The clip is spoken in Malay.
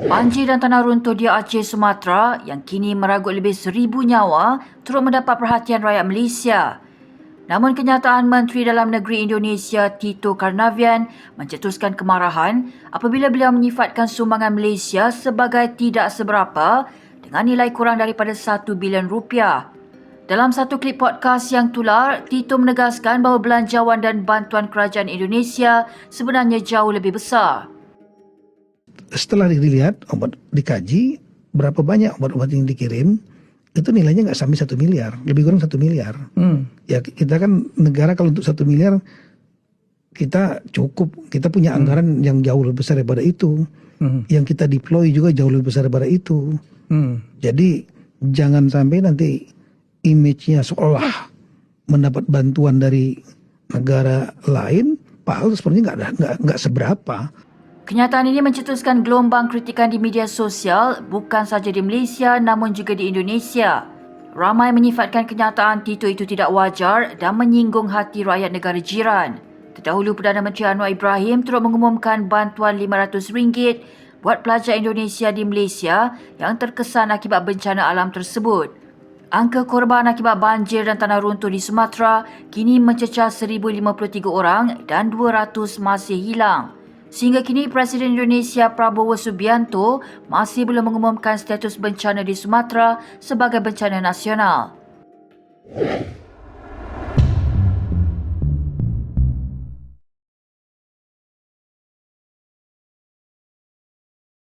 Banjir dan tanah runtuh di Aceh, Sumatera yang kini meragut lebih seribu nyawa turut mendapat perhatian rakyat Malaysia. Namun kenyataan Menteri Dalam Negeri Indonesia Tito Karnavian mencetuskan kemarahan apabila beliau menyifatkan sumbangan Malaysia sebagai tidak seberapa dengan nilai kurang daripada 1 bilion rupiah. Dalam satu klip podcast yang tular, Tito menegaskan bahawa belanjawan dan bantuan kerajaan Indonesia sebenarnya jauh lebih besar. Setelah dilihat obat dikaji berapa banyak obat-obat yang dikirim itu nilainya nggak sampai satu miliar lebih kurang satu miliar Hmm. ya kita kan negara kalau untuk satu miliar kita cukup kita punya anggaran yang jauh lebih besar daripada itu Hmm. yang kita deploy juga jauh lebih besar daripada itu Hmm. jadi jangan sampai nanti image-nya seolah mendapat bantuan dari negara lain padahal sebenarnya nggak ada nggak nggak seberapa Kenyataan ini mencetuskan gelombang kritikan di media sosial bukan sahaja di Malaysia namun juga di Indonesia. Ramai menyifatkan kenyataan Tito itu tidak wajar dan menyinggung hati rakyat negara jiran. Terdahulu Perdana Menteri Anwar Ibrahim turut mengumumkan bantuan RM500 buat pelajar Indonesia di Malaysia yang terkesan akibat bencana alam tersebut. Angka korban akibat banjir dan tanah runtuh di Sumatera kini mencecah 1,053 orang dan 200 masih hilang. Sehingga kini Presiden Indonesia Prabowo Subianto masih belum mengumumkan status bencana di Sumatera sebagai bencana nasional.